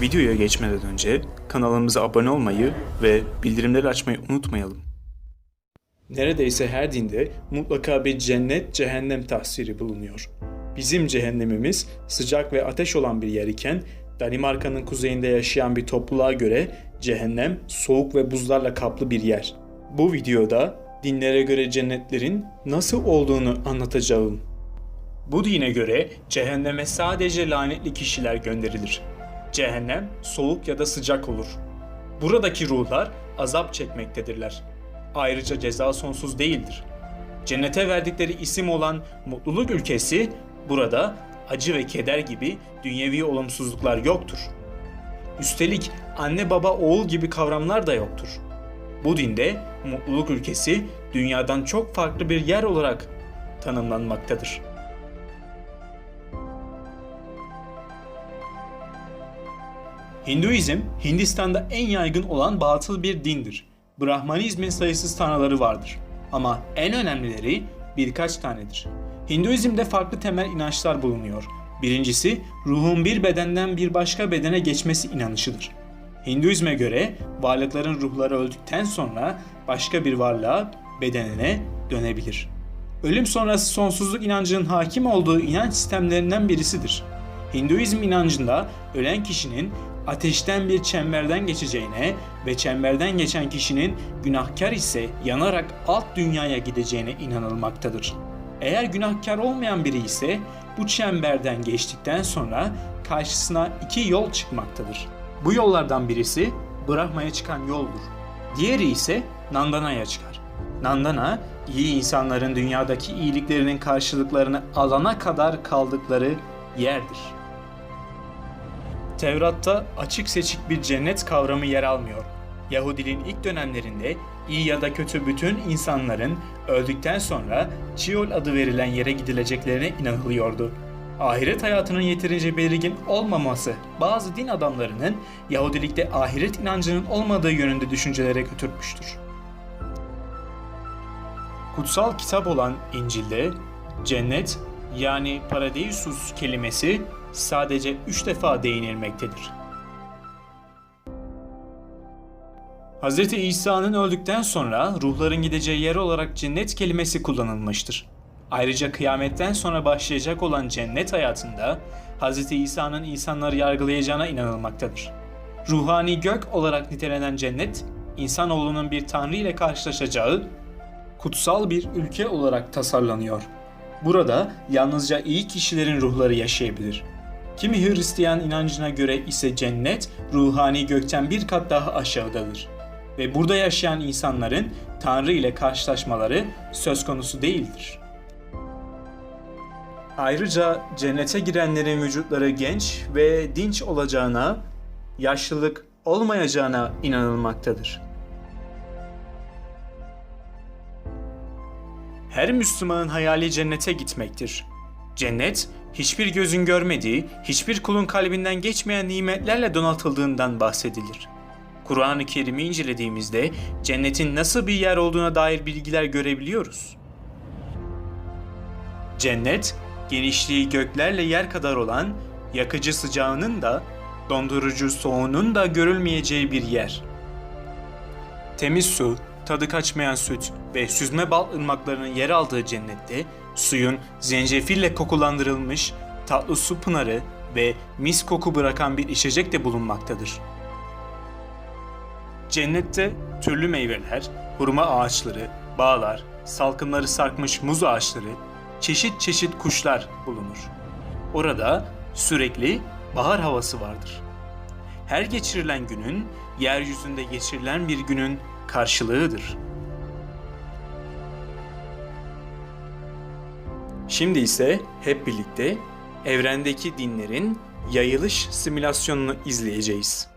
Videoya geçmeden önce kanalımıza abone olmayı ve bildirimleri açmayı unutmayalım. Neredeyse her dinde mutlaka bir cennet cehennem tasviri bulunuyor. Bizim cehennemimiz sıcak ve ateş olan bir yer iken Danimarka'nın kuzeyinde yaşayan bir topluluğa göre cehennem soğuk ve buzlarla kaplı bir yer. Bu videoda dinlere göre cennetlerin nasıl olduğunu anlatacağım. Bu dine göre cehenneme sadece lanetli kişiler gönderilir. Cehennem soğuk ya da sıcak olur. Buradaki ruhlar azap çekmektedirler. Ayrıca ceza sonsuz değildir. Cennete verdikleri isim olan mutluluk ülkesi burada acı ve keder gibi dünyevi olumsuzluklar yoktur. Üstelik anne baba oğul gibi kavramlar da yoktur. Bu dinde mutluluk ülkesi dünyadan çok farklı bir yer olarak tanımlanmaktadır. Hinduizm, Hindistan'da en yaygın olan batıl bir dindir. Brahmanizmin sayısız tanrıları vardır. Ama en önemlileri birkaç tanedir. Hinduizmde farklı temel inançlar bulunuyor. Birincisi, ruhun bir bedenden bir başka bedene geçmesi inanışıdır. Hinduizme göre varlıkların ruhları öldükten sonra başka bir varlığa, bedenine dönebilir. Ölüm sonrası sonsuzluk inancının hakim olduğu inanç sistemlerinden birisidir. Hinduizm inancında ölen kişinin ateşten bir çemberden geçeceğine ve çemberden geçen kişinin günahkar ise yanarak alt dünyaya gideceğine inanılmaktadır. Eğer günahkar olmayan biri ise bu çemberden geçtikten sonra karşısına iki yol çıkmaktadır. Bu yollardan birisi Brahma'ya çıkan yoldur. Diğeri ise Nandana'ya çıkar. Nandana, iyi insanların dünyadaki iyiliklerinin karşılıklarını alana kadar kaldıkları yerdir. Tevrat'ta açık seçik bir cennet kavramı yer almıyor. Yahudiliğin ilk dönemlerinde iyi ya da kötü bütün insanların öldükten sonra Çiol adı verilen yere gidileceklerine inanılıyordu. Ahiret hayatının yeterince belirgin olmaması bazı din adamlarının Yahudilikte ahiret inancının olmadığı yönünde düşüncelere götürmüştür. Kutsal kitap olan İncil'de cennet yani paradeisus kelimesi sadece üç defa değinilmektedir. Hz. İsa'nın öldükten sonra ruhların gideceği yer olarak cennet kelimesi kullanılmıştır. Ayrıca kıyametten sonra başlayacak olan cennet hayatında Hz. İsa'nın insanları yargılayacağına inanılmaktadır. Ruhani gök olarak nitelenen cennet, insanoğlunun bir tanrı ile karşılaşacağı kutsal bir ülke olarak tasarlanıyor. Burada yalnızca iyi kişilerin ruhları yaşayabilir. Kimi Hristiyan inancına göre ise cennet ruhani gökten bir kat daha aşağıdadır. Ve burada yaşayan insanların Tanrı ile karşılaşmaları söz konusu değildir. Ayrıca cennete girenlerin vücutları genç ve dinç olacağına, yaşlılık olmayacağına inanılmaktadır. Her Müslümanın hayali cennete gitmektir. Cennet, hiçbir gözün görmediği, hiçbir kulun kalbinden geçmeyen nimetlerle donatıldığından bahsedilir. Kur'an-ı Kerim'i incelediğimizde cennetin nasıl bir yer olduğuna dair bilgiler görebiliyoruz. Cennet, genişliği göklerle yer kadar olan, yakıcı sıcağının da, dondurucu soğuğunun da görülmeyeceği bir yer. Temiz su, tadı kaçmayan süt ve süzme bal ırmaklarının yer aldığı cennette suyun zencefille kokulandırılmış tatlı su pınarı ve mis koku bırakan bir içecek de bulunmaktadır. Cennette türlü meyveler, hurma ağaçları, bağlar, salkımları sarkmış muz ağaçları, çeşit çeşit kuşlar bulunur. Orada sürekli bahar havası vardır. Her geçirilen günün yeryüzünde geçirilen bir günün karşılığıdır. Şimdi ise hep birlikte evrendeki dinlerin yayılış simülasyonunu izleyeceğiz.